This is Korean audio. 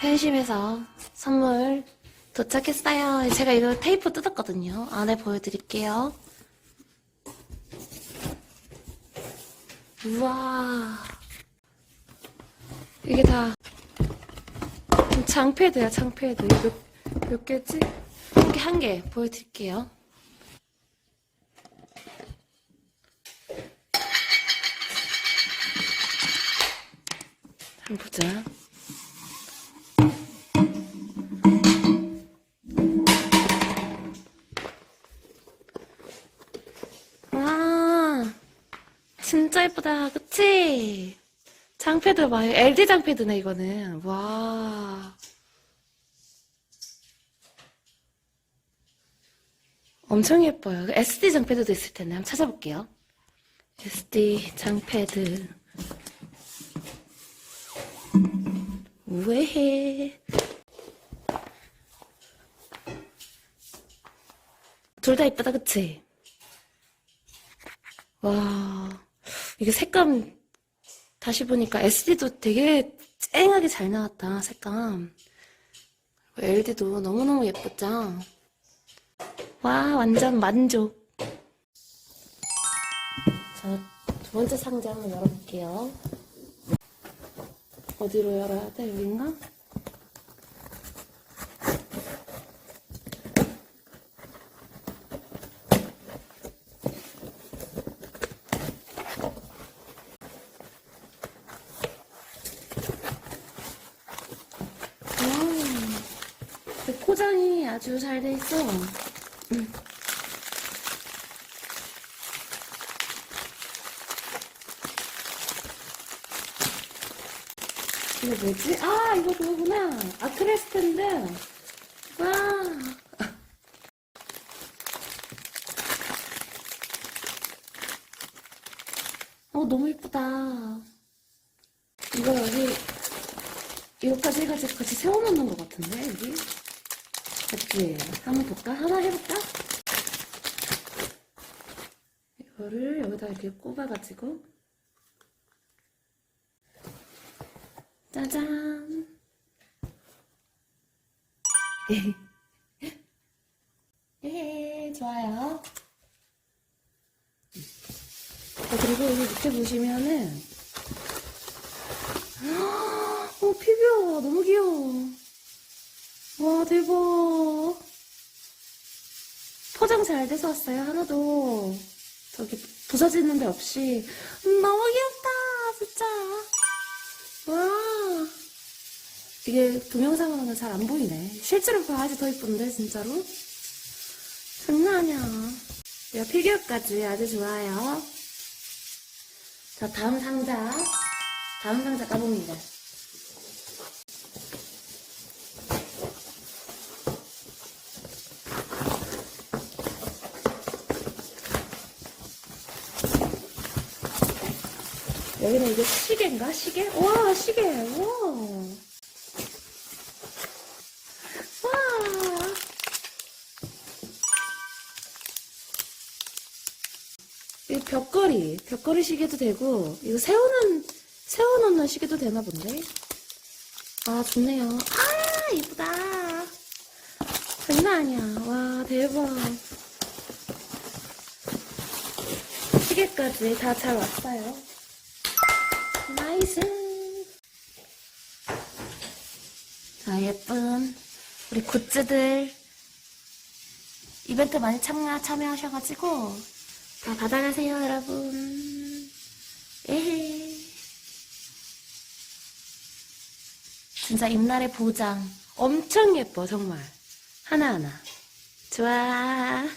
팬심에서 선물 도착했어요. 제가 이거 테이프 뜯었거든요. 안에 보여드릴게요. 우와. 이게 다 장패드야, 장패드. 몇, 몇 개지? 한 개, 한 개 보여드릴게요. 한번 보자. 와, 진짜 예쁘다. 그치? 장패드 봐요. LD 장패드네, 이거는. 와. 엄청 예뻐요. SD 장패드도 있을 텐데. 한번 찾아볼게요. SD 장패드. 우에헤. 둘다 예쁘다, 그치? 와, 이게 색감 다시 보니까 SD도 되게 쨍하게 잘 나왔다, 색감. LD도 너무너무 예쁘죠? 와, 완전 만족. 자, 두 번째 상자 한번 열어볼게요. 어디로 열어야 돼? 여긴가? 와, 포장이 아주 잘 돼 있어. 음. 이거 뭐지? 아, 이거 그거구나. 아크릴 스탠드. 와. 어, 너무 예쁘다. 이거 여기, 이거까지 해가지고 같이 세워놓는 것 같은데, 여기? 맞지? 한번 볼까? 하나 해볼까? 이거를 여기다 이렇게 꼽아가지고. 짜잔. 예, 좋아요. 어, 그리고 여기 밑에 보시면은, 어, 피규어 너무 귀여워. 와, 대박. 포장 잘 돼서 왔어요. 하나도 저기 부서지는 데 없이. 음, 너무 귀엽다, 진짜. 와. 이게 동영상으로는 잘 안 보이네. 실제로 봐야지 더 이쁜데, 진짜로. 장난 아니야. 야, 피규어까지 아주 좋아요. 자, 다음 상자. 다음 상자 까봅니다. 여기는 이게 시계인가? 시계? 와, 시계! 와! 와! 이 벽걸이, 벽걸이 시계도 되고, 이거 세우는, 세워놓는 시계도 되나 본데? 아, 좋네요. 아, 이쁘다. 장난 아니야. 와, 대박. 시계까지 다 잘 왔어요. 나이스. 자, 예쁜 우리 굿즈들 이벤트 많이 참여, 참여하셔가지고 다 받아가세요, 여러분. 에헤. 진짜 입날의 보장. 엄청 예뻐, 정말. 하나하나. 좋아.